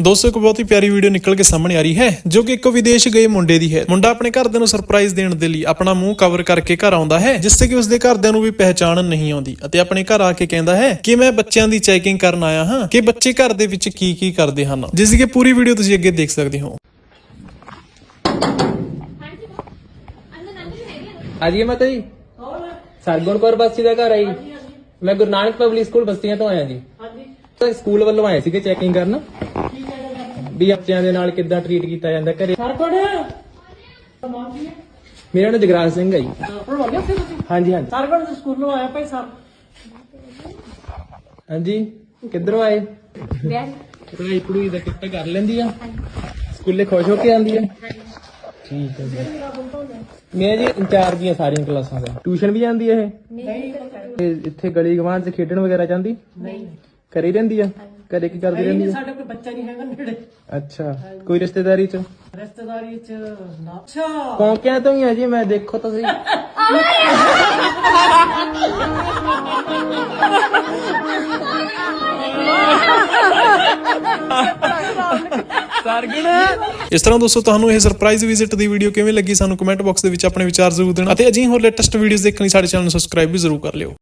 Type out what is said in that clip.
ਦੋਸਤੋ ਇੱਕ ਬਹੁਤ ਹੀ ਪਿਆਰੀ ਵੀਡੀਓ ਨਿਕਲ ਕੇ ਸਾਹਮਣੇ ਆ ਰਹੀ ਹੈ ਜੋ ਕਿ ਇੱਕ ਵਿਦੇਸ਼ ਗਏ ਮੁੰਡੇ ਦੀ ਹੈ। ਮੁੰਡਾ ਆਪਣੇ ਘਰਦਿਆਂ ਨੂੰ ਸਰਪ੍ਰਾਈਜ਼ ਦੇਣ ਦੇ ਲਈ ਆਪਣਾ ਮੂੰਹ ਕਵਰ ਕਰਕੇ ਘਰ ਆਉਂਦਾ ਹੈ ਜਿਸ ਤੇ ਕਿ ਉਸਦੇ ਘਰਦਿਆਂ ਨੂੰ ਵੀ ਪਹਿਚਾਣ ਨਹੀਂ ਆਉਂਦੀ ਅਤੇ ਆਪਣੇ ਘਰ ਆ ਕੇ ਕਹਿੰਦਾ ਹੈ ਕਿ ਮੈਂ ਬੱਚਿਆਂ ਦੀ ਚੈਕਿੰਗ ਕਰਨ ਆਇਆ ਹਾਂ ਕਿ ਬੱਚੇ ਘਰ ਦੇ ਵਿੱਚ ਕੀ ਕੀ ਕਰਦੇ ਹਨ। ਜਿਸ ਦੀ ਕਿ ਪੂਰੀ ਵੀਡੀਓ ਤੁਸੀਂ ਅੱਗੇ ਦੇਖ ਸਕਦੇ ਹੋ। ਆ ਜੀ ਮਾਤਾ ਜੀ। ਸਰਗੁਣ ਕੌਰ ਬਸਤੀ ਦਾ ਘਰ ਆਈ ਮੈਂ ਗੁਰੂ ਨਾਨਕ ਪਬਲਿਕ ਸਕੂਲ ਬਸਤੀਆਂ ਤੋਂ ਆਇਆ ਜੀ। ਤਾਂ ਸਕੂਲ ਵੱਲੋਂ ਆਏ ਸੀਗੇ ਚੈਕਿੰਗ ਕਰਨ। ਵੀ ਬੱਚਿਆਂ ਦੇ ਨਾਲ ਕਿੱਦਾਂ ਟਰੀਟ ਕੀਤਾ ਜਾਂਦਾ ਘਰੇ ਸਰਕੜ ਮੇਰਾ ਨਾਮ ਜਗਰਾਜ ਸਿੰਘ ਹੈ ਜੀ। ਤੁਸੀਂ? ਹਾਂਜੀ ਹਾਂਜੀ। ਸਰਕੜ ਦੇ ਸਕੂਲੋਂ ਆਇਆ ਭਾਈ ਸਾਹਿਬ ਹਾਂਜੀ ਕਿੱਧਰੋਂ ਆਏ? ਪੜਾਈ ਪੜੂਈ ਦਾ ਕਿੱਤਾ ਕਰ ਲੈਂਦੀ ਆ। ਸਕੂਲੇ ਖੁਸ਼ ਹੋ ਕੇ ਆਂਦੀ ਆ। ਠੀਕ ਹੈ ਜੀ। ਮੈਂ ਜੀ ਇੰਚਾਰਜ ਦੀਆਂ ਸਾਰੀਆਂ ਕਲਾਸਾਂ ਦਾ। ਟਿਊਸ਼ਨ ਵੀ ਜਾਂਦੀ ਆ ਇਹ? ਤੇ ਇੱਥੇ ਗਲੀ ਗਵਾਂਢ 'ਚ ਖੇਡਣ ਵਗੈਰਾ ਜਾਂਦੀ? ਨਹੀਂ। ਹੀ ਰਹਿੰਦੀ ਆ? ਘਰੇ ਕੀ ਕਰਦੀ ਰਹਿੰਦੀ ਆ? ਸਾਡੇ ਕੋਈ ਬੱਚਾ ਨਹੀਂ ਹੈਗਾ ਨੇੜੇ। ਅੱਛਾ ਕੋਈ ਰਿਸ਼ਤੇਦਾਰੀ 'ਚ? ਰਿਸ਼ਤੇਦਾਰੀ ਚ ਨਾ। ਅੱਛਾ। ਪੌਂਕਿਆਂ ਤੋਂ ਹੀ ਆ ਜੀ ਮੈਂ ਦੇਖੋ ਤੁਸੀਂ। ਇਸ ਤਰ੍ਹਾਂ ਦੋਸਤੋ ਤੁਹਾਨੂੰ ਇਹ ਸਰਪ੍ਰਾਈਜ਼ ਵਿਜ਼ਿਟ ਦੀ ਵੀਡੀਓ ਕਿਵੇਂ ਲੱਗੀ ਸਾਨੂੰ ਕਮੈਂਟ ਬਾਕਸ ਦੇ ਵਿੱਚ ਆਪਣੇ ਵਿਚਾਰ ਜ਼ਰੂਰ ਦੇਣਾ। ਅਤੇ ਅਜਿਹੀ ਹੋਰ ਲੇਟੈਸਟ ਵੀਡੀਓਜ਼ ਦੇਖਣ ਲਈ ਸਾਡੇ ਚੈਨਲ ਨੂੰ ਸਬਸਕ੍ਰਾਈਬ ਵੀ ਜ਼ਰੂਰ ਕਰ ਲਿਓ।